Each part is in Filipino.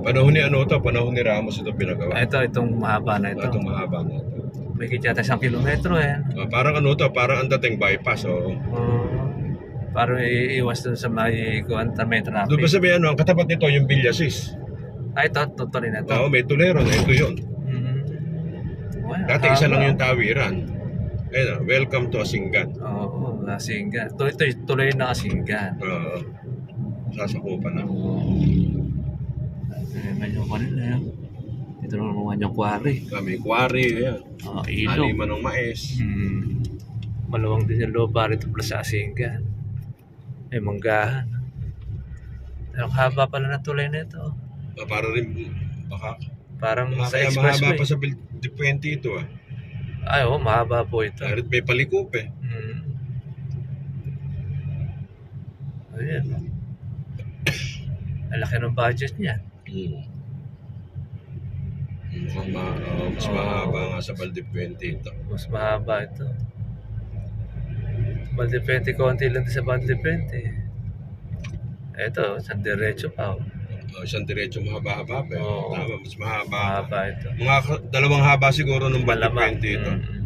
Panahon ni ano to, panahon ni Ramos ito pinagawa. Ito, itong mahaba na ito. Itong mahaba na ito. May yata isang kilometro eh. Ah, parang ano to, parang ang dating bypass. Oh. Oo. para iiwas dun sa may kuwanta may traffic. Doon ba sa may ano, ang katapat nito yung Villasis. Ay, ito, tutuloy na ito. Oo, may tulero na. Ito yun. Mhm. Well, Dati isa lang yung tawiran. Ayun na, welcome to Asingan. Oo, Asinggan. Tuloy, tuloy, tuloy na Asinggan. Oo. sasakupan na. Eh, medyo ko rin eh. Ito naman yung quarry. Kami, quarry, yan. Oh, ilog. Haliman ng mais. Hmm. Maluwang din yung loob rito pala sa Asinggan. May manggahan. Ang haba pala ng tulay na ito. Ah, para rin, baka, Parang mga sa kaya mahaba expressway. pa sa Bil- 20 ito ah. Ay, oo, mahaba po ito. Kahit may palikop eh. Hmm. Ayan. Ang laki ng budget niya. Hmm. Mukhang ma, oh, mas Oo. mahaba nga sa 20 ito. Mas mahaba ito. Baldepente, konti lang din sa Baldepente. Ito, sa diretso pa. oh. Oh, isang diretso mahaba-haba pa eh. Oo. Tama, mas mahaba. Mahaba ito. Mga ka- dalawang haba siguro ng Malamang. 20 ito. Mm.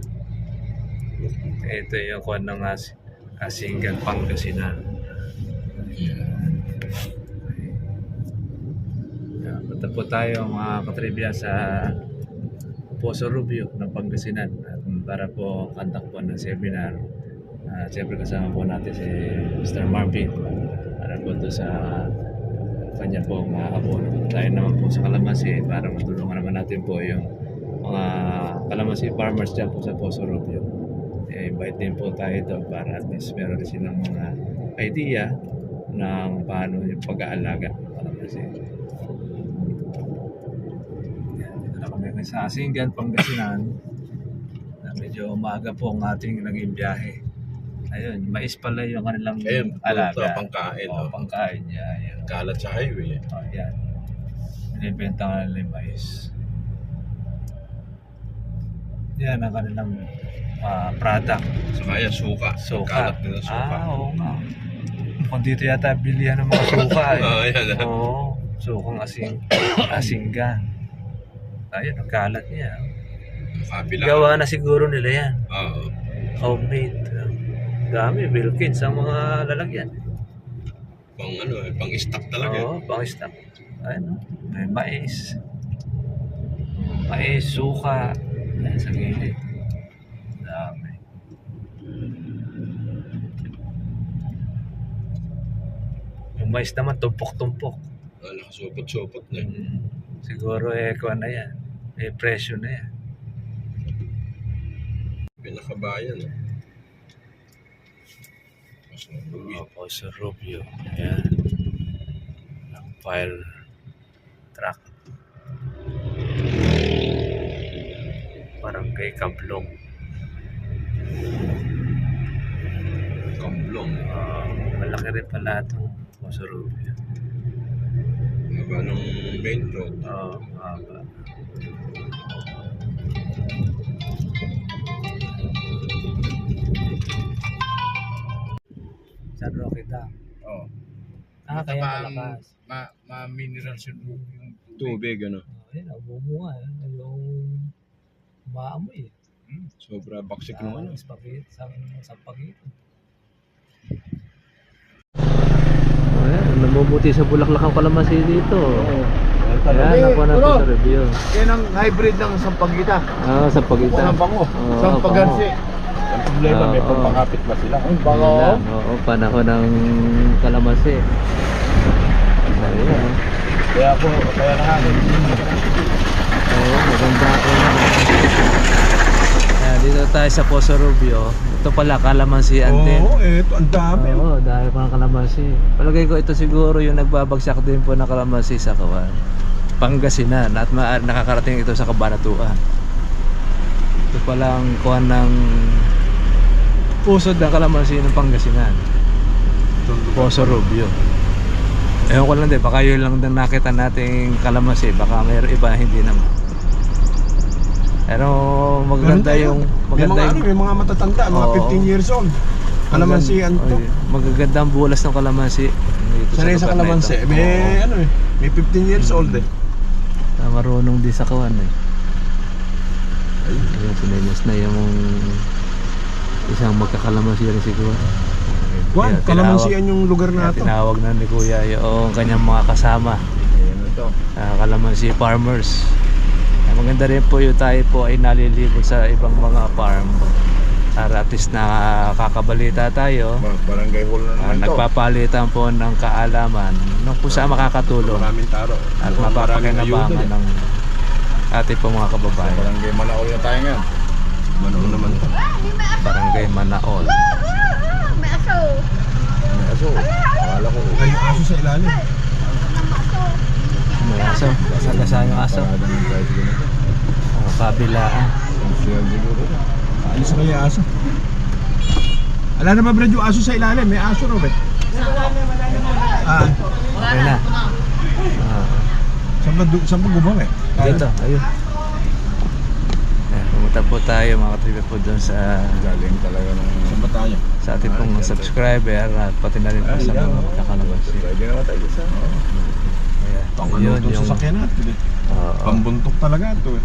Ito yung kuwan ng as Asingan, Pangasinan. Yeah, punta po tayo mga katribya sa Poso Rubio ng Pangasinan para po kandak po ng seminar. Uh, Siyempre kasama po natin si Mr. Marvin para po ito sa kanya po mga abono. Tayo naman po sa Kalamansi para matulungan naman natin po yung mga Kalamansi farmers dyan po sa Poso Rubio. Eh, invite din po tayo ito para at least meron rin silang mga idea ng paano yung pag-aalaga ng Kalamansi. Yan, Dito na kami ngayon sa Asingan, Pangasinan. Na medyo umaga po ang ating naging biyahe. Ayun, mais pala yung kanilang Ayun, alaga. ito, pangkain, Oo, oh. pangkain niya. Ayun. Kalat sa highway. Oh, yan. Binibenta nga nila yung mais. Yan ang kanilang ah, product. Saka yan, suka. Suka. Kalat nila suka. Ah, oo nga. Kung dito yata bilihan ng mga suka eh. Oo, yan. Oo, sukang asing, asinggan. Ayun, ang kalat niya. Kabila. Gawa na siguro nila yan. Oo. Homemade. Dami, Wilkins ang mga lalagyan. Pang ano eh, pang stock talaga. Oo, pang stock. Ano, may mais. Mais, suka. Ayan sa gilid. Dami. Yung mais naman, tumpok-tumpok. Ah, nakasupot-supot na. eh. Mm. Siguro eh, kuha na yan. Eh, presyo na yan. Pinakabayan eh. Opo, sa Rubio. Ayan. Ang fire truck. Parang kay Kablong. Kamblong. Ah, malaki rin pala itong Poso Rubio. Haba ng main road. Oo, haba. San Roque Dam. Oh. Ah, kaya Baka, malakas. Ma, ma mineral sa yung Tubig ano. Oh, ayun, nabumunga eh. Yung maamoy eh. Sobra baksik Sa ng ano. spaghetti, sa, sa spaghetti. Ayan, namumuti sa bulaklak ang kalamansi dito. Ayan, ako na Bro. sa review. Yan ang hybrid ng sampagita. Ah, sa pagitan. Sampango. Oo, Sampagansi. Problema, may Oo. pampakapit ba sila? Ang Yun bango. lang, Oo, panahon ng kalamansi. Ayan. Kaya po, kaya nahanap. Oo, maganda ako. Ayan, dito tayo sa Poso Rubio. Ito pala, kalamansian din. Oo, eh, ito, ang dami. Oo, dahil pa ng kalamansi. Palagay ko ito siguro yung nagbabagsak din po ng kalamansi sa kawan. Pangasinan at ma- nakakarating ito sa Cabanatuan. Ito palang kuhan ng pusod ng kalamansi ng Pangasinan. Poso Rubio. Ewan ko lang din, baka yun lang din nakita nating kalamansi, baka mayroon iba hindi naman. Pero magaganda yung may maganda mga ano, yung may mga matatanda, mga Oo. 15 years old. Kalamansian to. Oy, Magaganda ang bulas ng kalamansi. Sanay sa kalamansi. May ano eh, may 15 years old eh. Ah, marunong din sa kawan eh. Ayun, sinenyas na yung isang magkakalamansi rin si Kuya. Juan, kalamansian yung lugar na to. tinawag na ni Kuya yung kanyang mga kasama. Ayan na to. uh, kalamansi farmers. Ah, maganda rin po yung tayo po ay nalilibot sa ibang mga farm. Para at least nakakabalita tayo. Ba- Barangay hall na Ah, naman to. nagpapalitan po ng kaalaman nung kung saan makakatulong Maraming taro. at mapapakinabangan ayuda. ng ating po mga kababayan. Barangay Manaol na tayo ngayon. Manoon naman to. Barangay Manaol. May aso. May aso. Akala ko. Ay, yung aso sa ilalim. May aso. Saan yung aso? Oh, kabilaan. Siguro. Alis na kaya aso. Ala na ba Brad yung aso sa ilalim? May aso eh. Ah, Okay na. Ah, saan ba, saan ba gumawa eh? dito, ayun. Pumunta po tayo mga trivia po doon sa Galing talaga ng... Saan ba tayo? sa ating pong subscriber at pati na rin po sa mga kakalamansi. Pwede naman tayo sa... Ayan, yun to yung... sa sakyan natin eh. Oo. Pambuntok talaga to eh.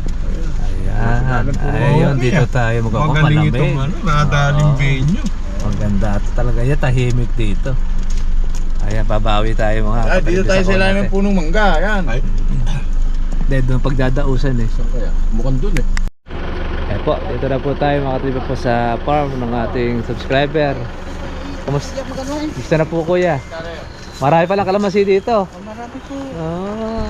Ayan, ayun, dito tayo Magaling itong ano, nadaling Oo. venue. Maganda at talaga yan, tahimik dito. Ayan, babawi tayo mga Ah, dito tayo sa ilalim ng punong mangga. Ayan. Ay, Dahil doon pagdadausan eh. Saan kaya? Mukhang dun eh. Po, dito na po tayo mga katiba po sa farm ng ating subscriber. Kamusta? Gusto na po kuya. Marami palang kalamansi dito. Marami po. Ah,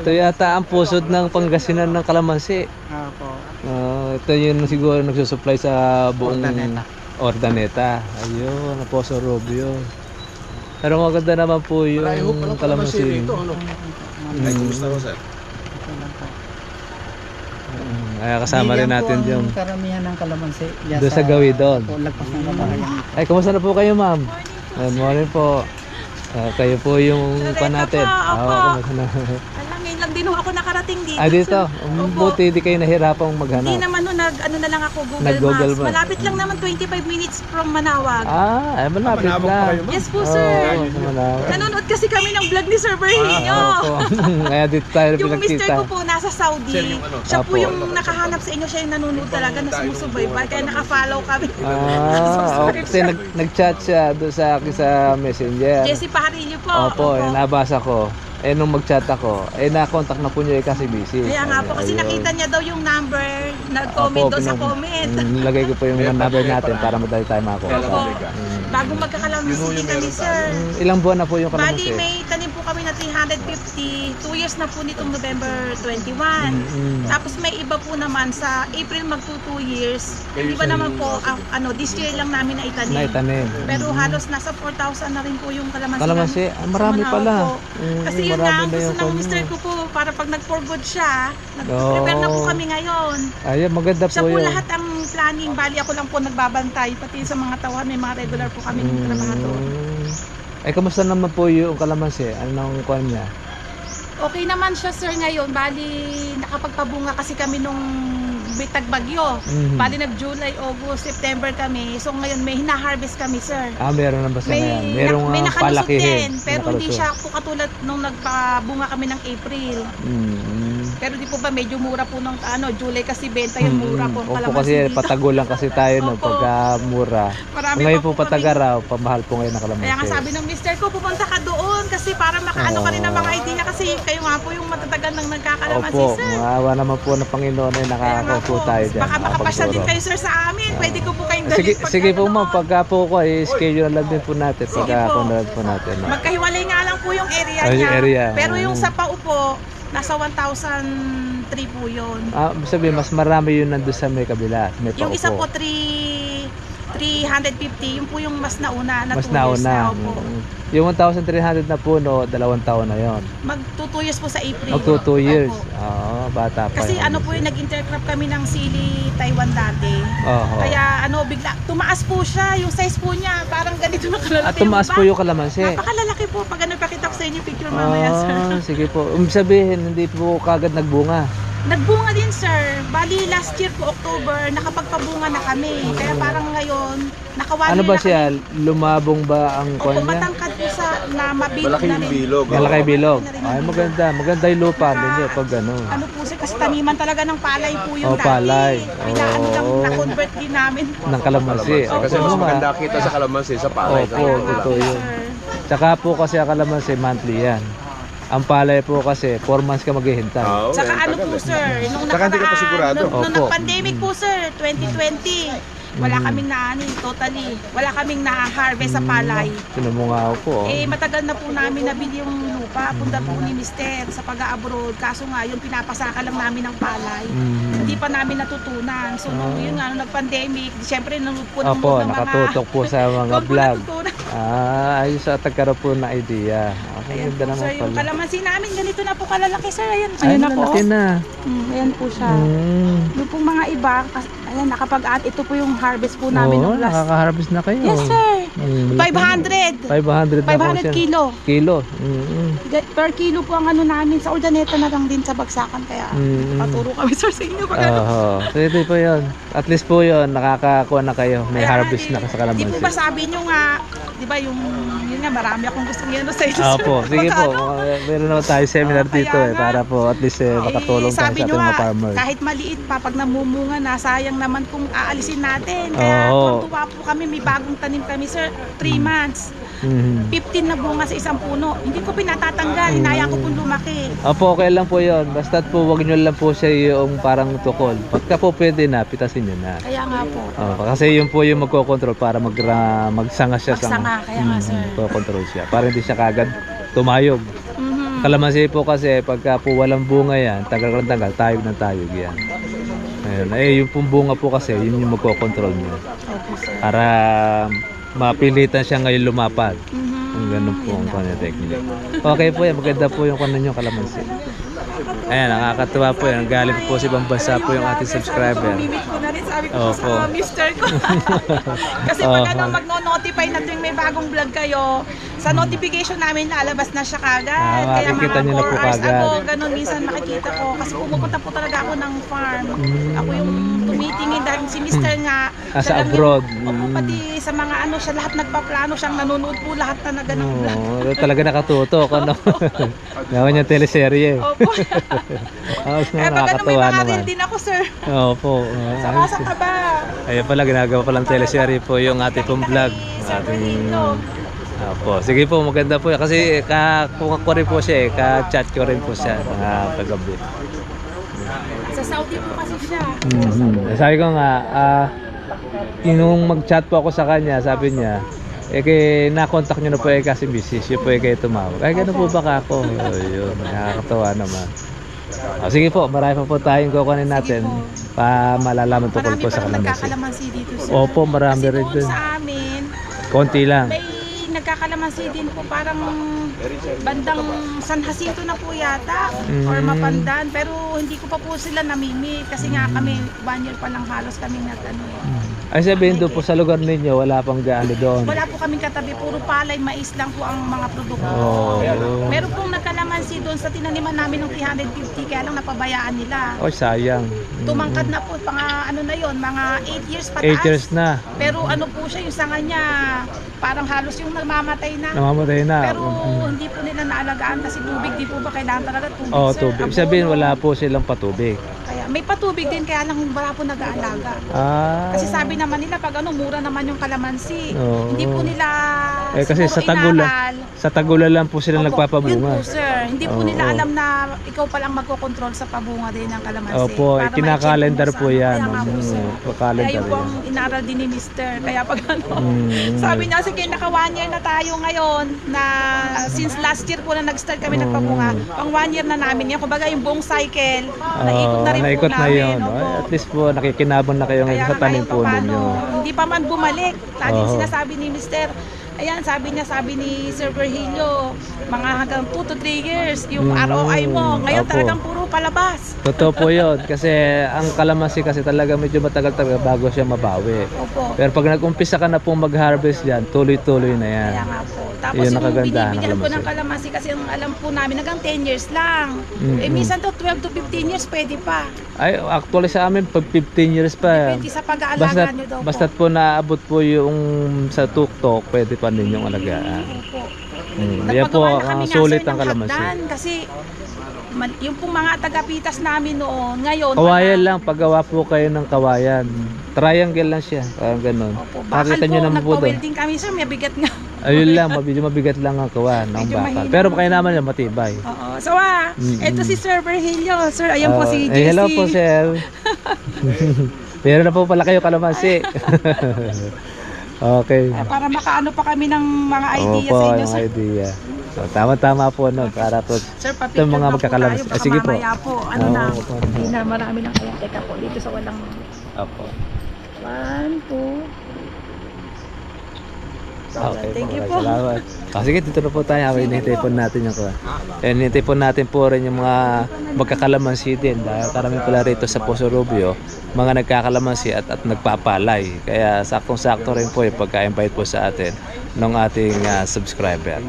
ito yata ang pusod ng Pangasinan ng kalamansi. Apo. Ah, ito yung siguro nagsusupply sa buong Ordaneta. Ordaneta. Ayun, ang Poso Rubio. Pero maganda naman po yung kalamansi. ano? ay kumusta ko sir? Mm, Kaya kasama rin natin yung... karamihan ng kalamansi. Diyan Doon sa gawin doon. Po, lagpas ng kabahayan. Ay, kumusta na po kayo, ma'am? Good morning po. Ah, kayo po yung pa natin. po, opo. Ah, kumusta na? Alam, ho ako nakarating dito. ah, dito. So, Um, opo. buti di kayo nahirapang Hindi maghanap. naman ho, nag, ano na lang ako, Google, Nag-Google Maps. Maps. Malapit lang naman 25 minutes from Manawag. Ah, ay malapit Manabog pa lang. kayo, ma'am? Yes po, sir. sa Manawag. Nanonood kasi kami ng vlog ni Sir Berhinyo. Ah, opo. Kaya dito tayo yung mister pinagkita. ko po nasa Saudi. Sir, yung ano? Siya po Apo. yung nakahanap sa inyo. Siya yung nanonood talaga na sumusubaybay. Kaya nakafollow kami. Ah, oh, kasi nag, nag-chat siya doon sa akin sa messenger. Jessie Pajarillo po. Opo, eh, nabasa ko. Eh, nung mag-chat ako, eh, na-contact na po niya eh, kasi busy. Kaya nga po, kasi Ayun. nakita niya daw yung number, nag-comment Opo, daw sa pinag- comment. Mm, Nilagay ko po yung number natin para madali tayo makakuha. Opo. Mm. Bago magkakalamansi kami, sir. Mm, Ilang buwan na po yung Bali, may tanim kami na 350. 2 years na po nitong November 21. Mm. Tapos may iba po naman sa April magto 2 years. Hindi ba naman po, ah, ano, this year lang namin na itanim. Naitanim. Pero halos nasa 4,000 na rin po yung kalamansi. Kalamansi? namin Ah, marami sa Manao pala. po. Mm, Kasi yun marami nga, ang na gusto yung ng kanya. mister ko po, para pag nag-for good siya, nag-prepare na po Oo. kami ngayon. Ayun, maganda Siya po po yun. lahat ang planning, bali ako lang po nagbabantay, pati sa mga tauhan, may mga regular po kami ng trabahador. Mm. Ay, kamusta naman po yung kalamansi? Anong kwan niya? Okay naman siya sir ngayon, bali nakapagpabunga kasi kami nung bitag bagyo. Mhm. Bali nag-July, August, September kami. So ngayon may hina-harvest kami sir. Ah, meron na ba siya ngayon? May, Merong may ah, nakalusot palakihin. din, pero May hindi siya po katulad nung nagpabunga kami ng April. Mm. Pero di po ba medyo mura po nung ano, July kasi benta yung mura po. ang Opo kalamansi kasi dito. patago lang kasi tayo no Opo. pagka mura. Marami Ngayon pa po po pataga raw, pamahal po ngayon ng kalamansi. Kaya nga sabi ng mister ko, pupunta ka doon kasi para makaano ka rin ng mga idea kasi kayo nga po yung matatagal ng nagkakalamansi Opo, sir. maawa naman po ng Panginoon ay Kaya nga nakakaupo po, tayo dyan. baka makapasyal din nakapagturo. kayo sir sa amin. Pwede ko po kayong Sige, dalhin pagka sige po ma'am, ano. pagka po ko ay schedule lang din po natin. Sige Pagka po. po natin. no? Magkahiwalay nga lang po yung area Ay, yung niya. area. Pero yung Mm. sa paupo, nasa 1,003 po yun. Ah, sabi mas marami yun nandun sa may kabila. May Yung isa po 3 350, yun po yung mas nauna na Mas 2 years na. nauna. Opo. Mm. Yung 1,300 na puno, dalawang taon na yon. Mag 2 years po sa April. Magto 2 years. Oo, bata pa. Kasi yun. ano po yung nag-intercrop kami ng sili Taiwan dati. Oo. Kaya ano, bigla, tumaas po siya. Yung size po niya, parang ganito na kalalaki. At tumaas yung po yung kalamansi. Napakalalaki po. Pag ano, pakita ko sa inyo picture mamaya, sir. Ah, sige po. Um, sabihin, hindi po kagad nagbunga. Nagbunga din, sir. Bali, last year po, October, nakapagpabunga na kami. Kaya parang ngayon, nakawan Ano ba na siya? Lumabong ba ang Opo, kwan niya? matangkad po sa, na mabilog Malaki na yung rin. bilog. oh. Malaki bilog. Ay, maganda. Maganda yung lupa ninyo pag ano. Ano po sir, kasi taniman talaga ng palay po yung Oh, palay. dati. Pinaano lang, Oo. na-convert din namin. Ng kalamansi. Opo. Kasi mas maganda kita sa kalamansi sa palay. Opo, Kaya totoo po, yun. sir. Tsaka po kasi ang kalamansi monthly yan. Ang palay po kasi 4 months ka maghihintay. Oo, Saka eh, ano tagal po eh. sir, nung Saka hindi ka pa nakaraan, sigurado. nung, nung Opo. nag-pandemic po sir, 2020, wala Mm. kaming naanin, totally. Wala kaming na-harvest sa palay. Sino mo nga po. oh. Eh, matagal na po namin nabili yung lupa, punta po ni Mister sa pag-abroad. Kaso nga, yung pinapasaka lang namin ng palay. Mhm. Hindi pa namin natutunan. So, nung yun nga, nung nag-pandemic, siyempre, nanood po ng Opo, ng mga... nakatutok po sa mga Doon po vlog. natutunan. Ah, ayos at nagkaroon po ng idea. Ayan po, sir, yung kalamansi namin, ganito na po kalalaki, sir. Ayan, Ay, ayan na po. na. Mm, ayan po siya. Mm. Yung pong mga iba, ayan, nakapag at ito po yung harvest po namin Oo, ng last. nakaka-harvest na kayo. Yes, sir. Mm, malaki na. 500. 500 na po 500 siya. kilo. Kilo. Mm-mm. Ga- Per kilo po ang ano namin. Sa ordaneta na lang din sa bagsakan. Kaya Mm. paturo kami, sir, sa inyo. Pag ano. Oo. Pwede po yun. At least po yun, nakakakuha na kayo. May Kaya harvest na sa Di po ba kalamansi. sabi nyo nga, di ba yung, yun nga, marami akong gustong yan sa inyo. Opo, sige po. Magkano? Uh, Meron naman tayo seminar Ah, kaya dito eh, nga. para po at least eh, makatulong Eh, tayo sabi sa nyo ating mga nga, farmer. kahit maliit pa, pag namumunga na, sayang naman kung aalisin natin. Kaya Oo. tuwa po kami, may bagong tanim kami, sir. 3 months. Mhm. 15 na bunga sa isang puno. Hindi ko pinatatanggal, hinayang ko pong lumaki. Opo, okay lang po yun. Basta po, wag nyo lang po siya yung parang tukol. Pagka po pwede na, pitasin nyo na. Kaya nga po. Oh, kasi yun po yung magkocontrol para mag, magsanga siya sa... Magsanga, kaya nga, sir. Magkocontrol siya. Para hindi siya kagad tumayog. Mhm. Kalamansi po kasi pagka po walang bunga yan, tagal ng tagal, tayog ng tayog yan. Ayun. Eh, yung pong bunga po kasi, yun yung magkocontrol niya. Opo, sir. Para mapilitan siya ngayon lumapad. Mhm. Ang ganun po ang kanya technique. Okay po yan, maganda po yung kanan yung kalamansi. Ayan, nakakatuwa po yan. Galing po sa ibang bansa po yung ating subscriber. Mimit ko na rin, sabi ko Opo. sa mister ko. Kasi pag Opo. ano, magno-notify na tuwing may bagong vlog kayo, sa notification namin lalabas na siya kagad. Ah, Kaya makikita mga niyo na 4 po hours kagad. ago, ganun minsan makikita ko. Kasi pumupunta po talaga ako ng farm. Ako yung tumitingin dahil si mister nga. Ah, siya sa lang abroad. Yung, opo, Mm. pati sa mga ano, siya lahat nagpaplano, siyang nanonood po lahat na na vlog. Oo, talaga nakatutok, ano? Gawa niya teleserye. Opo. Ah, Eh, pag ano, may nakakatuwa mga naman. reel din ako, sir. Opo. ah, ayos. sa ka ba? Ayun pala, ginagawa palang teleserye po yung ating pong vlog. Ating... Opo. Sige po, maganda po. Kasi ka, kung ako rin po siya eh, ka-chat ko rin po siya uh, kagabi. Sa Saudi po kasi siya. Mhm. Sabi ko nga, ah, yung mag-chat po ako sa kanya, sabi niya, eh kay na-contact niyo na po eh kasi busy, siya po eh kayo tumawag. Ay, ganun po ba ka ako? Oh, yun, nakakatawa naman. Ah, sige po, marami pa po tayong kukunin natin pa malalaman tungkol Marami po pa sa kalamansi. nagkakalamansi dito, sir. Opo, marami Kasi rin doon sa amin, Konti lang. may nagkakalamansi din po parang bandang San Jacinto na po yata or Mm. Mapandan pero hindi ko pa po sila namimit kasi nga kami one year pa lang halos kami nag ano eh. Ay sabihin doon po sa lugar ninyo, wala pang gaano doon. Wala po kaming katabi, puro palay, mais lang po ang mga produkto. Oh, Meron pong nagkalamansi doon sa tinaniman namin ng 350 kaya lang napabayaan nila. oh, sayang. Mm. Tumangkad na po, mga ano na yon mga 8 years pataas. 8 years na. Pero ano po siya, yung sanga niya, parang halos yung namamatay na. Namamatay na. Pero hindi po nila naalagaan kasi tubig, di po ba kailangan talaga tubig, Oh, sir? tubig. Sabihin wala po silang patubig. May patubig din, kaya lang wala po nag-aalaga. Ah. Kasi sabi naman nila, pag ano, mura naman yung kalamansi. Oo. Hindi po nila Eh, kasi siguro sa tagula- inaral. Sa tagula lang po sila Opo, Yun nagpapabunga. po, sir. Hindi po Oo. nila alam na ikaw palang magkocontrol sa pabunga din ng kalamansi. Opo, eh, Para kinakalendar ma-check po sa- yan. Kaya nga po, Mm, sir. pakalendar Kaya yun po yan. ang inaral din ni Mister. Kaya pag ano, Mm. sabi niya, sige, naka one year na tayo ngayon na since last year po na nag-start kami Mm. nagpabunga. Pang one year na namin yan. Kumbaga yung buong cycle, naikot na rin Oh, naikot po na namin. yun. Opo. Ay, at least po nakikinabang na kayo Kaya ngayon sa nga tanim kahit po ninyo. Hindi pa man bumalik. Laging Oo. sinasabi ni Mister, ayan, sabi niya, sabi ni Sir Virgilio, mga hanggang 2 to 3 years, yung Mm, ROI mo. Ngayon opo. talagang puro palabas. Totoo po yun. Kasi ang kalamansi kasi talaga medyo matagal-tagal bago siya mabawi. Opo. Pero pag nag-umpisa ka na pong mag-harvest dyan, tuloy-tuloy na yan. Kaya nga po. Tapos Yun yung ng binibigyan ko ng kalamansi. kalamansi kasi ang alam po namin hanggang 10 years lang. Mm, Eh mm. minsan to 12 to 15 years pwede pa. Ay, actually sa amin, pag 15 years pa. Depende sa pag-aalaga Basta, nyo daw basta po. po naabot po yung sa tuktok, pwede pa ninyong alagaan. Opo. Mm. Yan po, Nagpagawa na kami ang nga, sulit ang ng kalamansi. hagdan Kasi man- yung pong mga tagapitas namin noon, ngayon, Kawayan wala. lang, paggawa po kayo ng kawayan. Triangle lang siya, parang ganun. Opo, bakal Nakita po, nyo naman po doon. nagpa-welding kami sir, may bigat nga. Ayun lang, medyo mabigat lang ang kawan ng Medyo bakal. mahina. Pero kaya naman yan, matibay. Oo. So ah, Mm, eto mm. si Sir Virgilio. Sir, ayan po Oh, si eh, JC. hello po, sir. Meron na po pala kayo kalamansi. okay. Ah, Para makaano pa kami ng mga idea Opo, sa inyo, yung sir. idea. So, tama-tama po no, para po. Sir, papicture mga na po tayo. Ah, Baka sige po. mamaya po. Ano Oo, na, opo. hindi na marami na kaya. Teka po, dito sa walang... Opo. One, two... Okay, Thank you po. Salamat. Ah, sige, dito na po tayo. Habang hinihintay po natin yung kuha. And hinihintay po natin po rin yung mga magkakalamansi din. Dahil karami pala rito sa Poso Rubio, mga nagkakalamansi at, at nagpapalay. Kaya saktong-sakto rin po yung pagka-invite po sa atin ng ating ah, subscriber.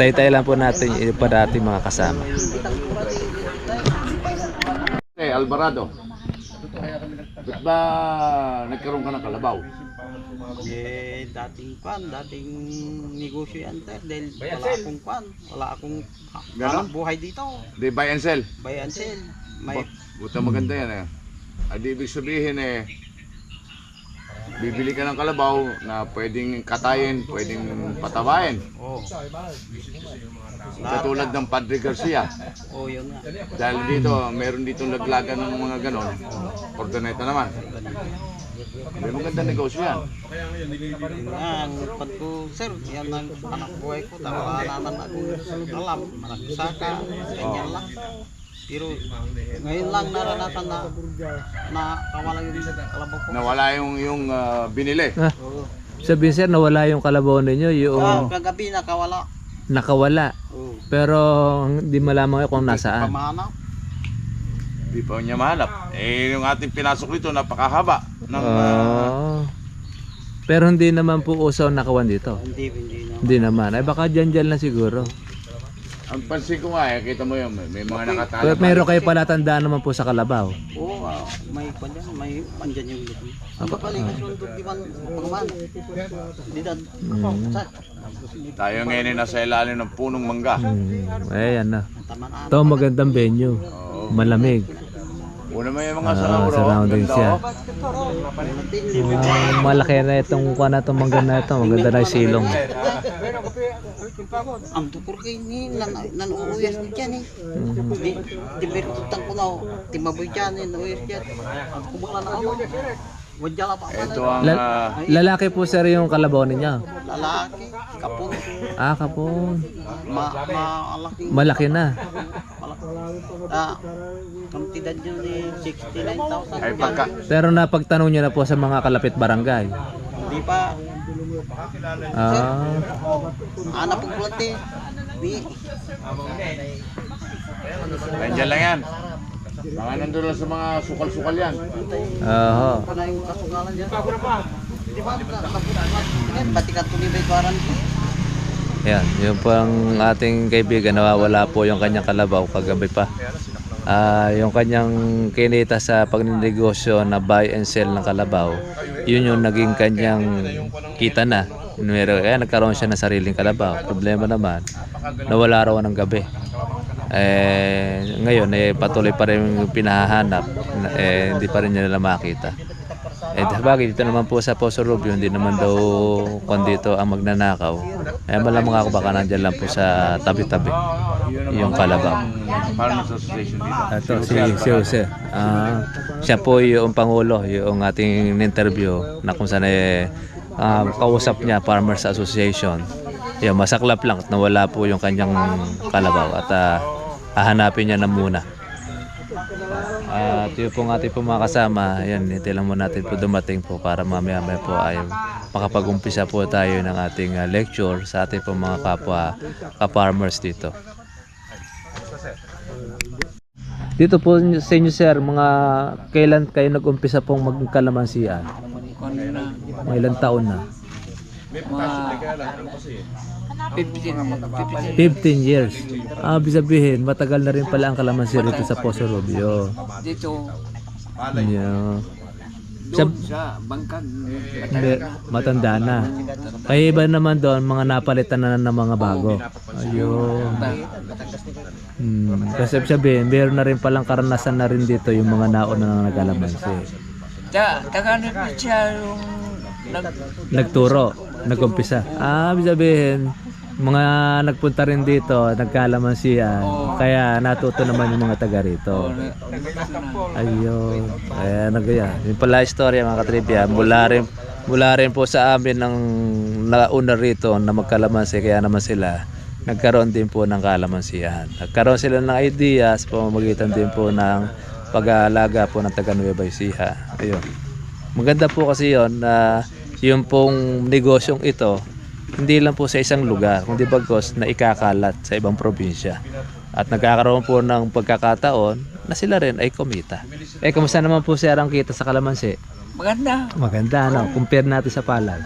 Tay-tay lang po natin yung iba mga kasama. Eh, Alvarado. Ba't ba nagkaroon ka ng kalabaw? Eh, dating kwan, dating negosyo yan, sir. Dahil wala akong kwan, wala akong ha- Ganon? hanap buhay dito. Di buy and sell. Buy and sell. May, Ba- Buta maganda yan eh. Adi ibig sabihin eh, bibili ka ng kalabaw na pwedeng katayin, pwedeng patabayin. oh, Katulad ng Padre Garcia. oh, yun nga. Dahil dito, meron dito naglagan ng mga ganon. Ordoneta naman. May maganda negosyo yan. Ang pad ko, sir, yan ang hanap buhay ko. Naman akong alam, nagsaka, ganyan lang. Pero ngayon lang naranasan na na kawala yung kalabaw ko. Nawala yung, yung ah, binili. Ah, Oo. sabihin sir, nawala yung kalabaw ninyo, yung Ah, kagabi nakawala. nakawala. Oh. Pero hindi malaman kung nasaan. Pamahanap. Di pa niya mahanap. Eh, yung ating pinasok dito, napakahaba. Ng, ah, Oo. pero hindi naman po usaw nakawan dito. Hindi, hindi na. Hindi naman. Ay baka dyan dyan lang siguro. ang pansin ko nga eh, kita mo yun, may, may mga nakatala. Pero meron kayo palatandaan naman po sa kalabaw. Oo, ah, may kwan yan, may andyan yung luto. Ang kapalay ka sundot di man pagman. Di dan. Sa Tayo ngayon ay nasa ilalim ng punong mangga. Hmm. Ayan na. Ito magandang venue. Oo. Malamig. Una yung mga Ah, salauro. surroundings ganda, siya. oh. Malaki na itong kuha na itong mangga na ito. Maganda na yung silong. Ang tukur kay ni nan nanuyas ni dyan eh. Berutang ko na timaboy dyan eh nuyas dyan. Ang na ako. La pa Ito ang ah, lalaki po sir yung kalabaw ninyo. Lalaki, kapon, Ah, kapon. ma malaki. Malaki na. Ah, kantidad yun eh 69,000. ay pagka, Pero napagtanong nyo na po sa mga kalapit barangay. Di pa Ah, anak pong kulante. Di nandyan lang yan. Mga nandun lang sa mga sukal-sukal yan. oho. pa na yung kasugalan dyan. Di ba? Tingnan, pati ka tulibay karan ko. Yan, yung pang ating kaibigan nawawala po yung kanyang kalabaw kagabi pa. Ah, yung kanyang kinita sa pagninegosyo na buy and sell ng kalabaw, yun yung naging kanyang kita na. Meron, kaya nagkaroon siya ng sariling kalabaw. Problema naman, nawala raw ng gabi. Eh, ngayon, eh, patuloy pa rin yung pinahahanap. Eh, hindi pa rin niya nila makita. Eh, bagay dito naman po sa Poso Rubio, hindi naman daw kung dito ang magnanakaw. Eh, malamang ako baka nandyan lang po sa tabi-tabi yung kalabaw. Farmers Association dito. Ito, si, si Jose. Ah, siya po yung Pangulo, yung ating interview na kung saan eh, ah, kausap niya, Farmers Association. Yung masaklap lang at nawala po yung kanyang kalabaw at ah, hahanapin niya na muna. At yun po ang ating po mga kasama, yan, hintay lang muna natin po dumating po para mamaya may po ay makapag-umpisa po tayo ng ating ah, lecture sa ating po mga kapwa ka-farmers dito. Dito po sa inyo sir, mga kailan kayo nag-umpisa pong magkalamansian? Mga ilang taon na? mga 15, 15 15 years. Ah, ibig sabihin, matagal na rin pala ang kalamansi rito sa Poso Rubio. dito, Yeah. sa bangkag. Hindi, matanda na. Kaya iba naman doon, mga napalitan na ng mga bago. Ayun. Hmm. Kasi sabihin, meron na rin palang karanasan na rin dito yung mga nauna na nagkalamansi. Ta, taga na po siya yung nag, Nagturo, nagumpisa. Ah, sabihin, mga nagpunta rin dito, nagkalamansiyan. Kaya natuto naman yung mga taga rito. Ayun. Kaya nagaya. Yung pala istorya mga katribya. Mula rin, mula rin po sa amin ng nauna rito na magkalamansi. Kaya naman sila nagkaroon din po ng kalamansihan. Nagkaroon sila ng ideas pamamagitan din po ng pag-aalaga po ng taga Nueva Ecija. Ayun. Maganda po kasi yon na yung pong negosyong ito hindi lang po sa isang lugar, kundi bagos na ikakalat sa ibang probinsya. At nagkakaroon po ng pagkakataon na sila rin ay kumita. Eh, kamusta naman po si Arang kita sa kalamansi? maganda. Maganda, no? Compare natin sa palay.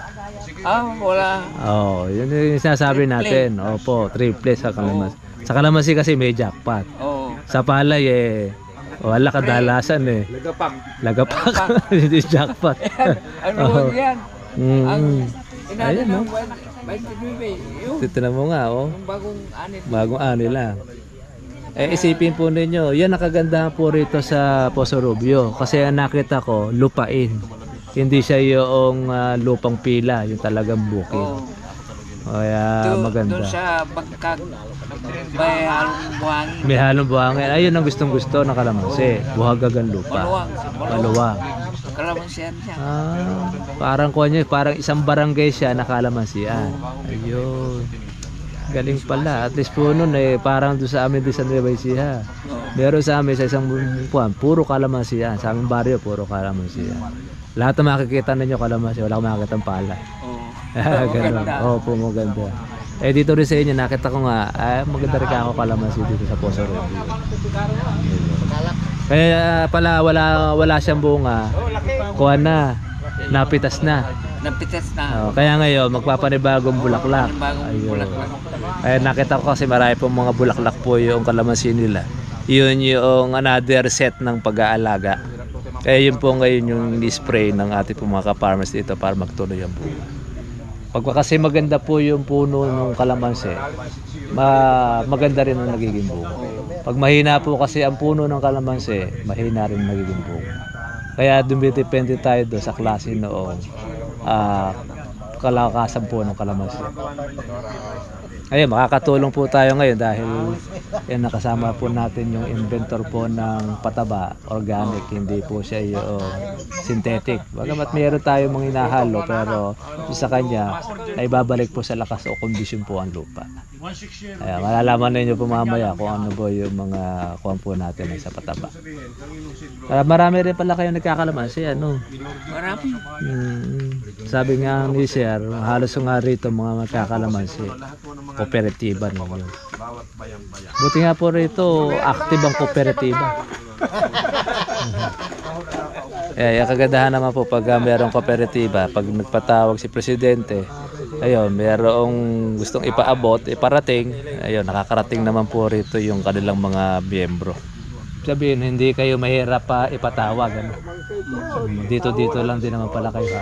Ah, wala. Oo, oh, yun yung sinasabi natin. Opo, triple sa kalamansi. Sa kalamansi kasi may jackpot. Oo. Sa palay eh, wala kadalasan eh. Lagapak. Lagapak. Hindi jackpot. Ano yan? Mm. Inano Ayun, no? Ng 29, yung Titignan mo nga, oh. bagong anit. Bagong ano lang. Eh isipin po ninyo, yan ang kagandahan po rito sa Poso Rubio. Kasi ang nakita ko, lupain. Hindi siya yung ah, lupang pila, yung talagang bukid. Oo. Kaya maganda. Doon sa bangkag, may halong buhangin. May halong buhangin. Ayun ang gustong gusto ng kalamansi. Buhagagang lupa. Maluwang. Maluwang. Kalamansiyan siya. Ah, parang kuha niya, parang isang barangay siya na kalamansian. Ayun. Galing pala. At least po nun eh, parang doon sa amin doon sa Nueva Ecija. Meron sa amin sa isang buwan, puro kalamansian. Sa aming barrio, puro kalamansian. Lahat na makikita ninyo kalamansi, wala akong makikita pala. Oo. Ganun. Opo, maganda. Eh dito rin sa inyo, nakita ko nga, ah, maganda rin ako kalamansi dito sa Poso Rubio. Kaya pala wala wala siyang bunga. Kuha na. Napitas na. Napitas na. Oh, kaya ngayon magpapanibagong bulaklak. Ayun. Kaya nakita ko kasi marami pong mga bulaklak po yung kalamansi nila. Yun yung another set ng pag-aalaga. Kaya yun po ngayon yung ni-spray ng ating pong mga ka-farmers dito para magtuloy ang bunga. Pag kasi maganda po yung puno ng kalamansi, ma maganda rin ang nagiging bunga. Pag mahina po kasi ang puno ng kalamansi, mahina rin ang nagiging bunga. Kaya dumidepende tayo doon sa klase noong ah, kalakasan po ng kalamansi. Ayun, makakatulong po tayo ngayon dahil yan nakasama po natin yung inventor po ng pataba, organic, hindi po siya yung synthetic. Bagamat mayroon tayo mga hinahalo pero sa kanya ay babalik po sa lakas o kondisyon po ang lupa. Kaya malalaman ninyo po mamaya kung ano po yung mga kuwan po natin sa pataba. Ah, marami rin pala kayo nagkakalamansi, ano? Marami. Mm, sabi nga ni Sir, halos nga rito mga magkakalamansi. Kooperatiba ninyo. Buti nga po rito, active ang kooperatiba. Eh, yung kagandahan naman po pag uh, merong kooperatiba, pag nagpatawag si presidente, ayun, merong gustong ipaabot, iparating, ayun, nakakarating naman po rito yung kanilang mga miyembro. Sabihin, hindi kayo mahirap pa ipatawag. Ano? Dito-dito lang din naman pala kayo.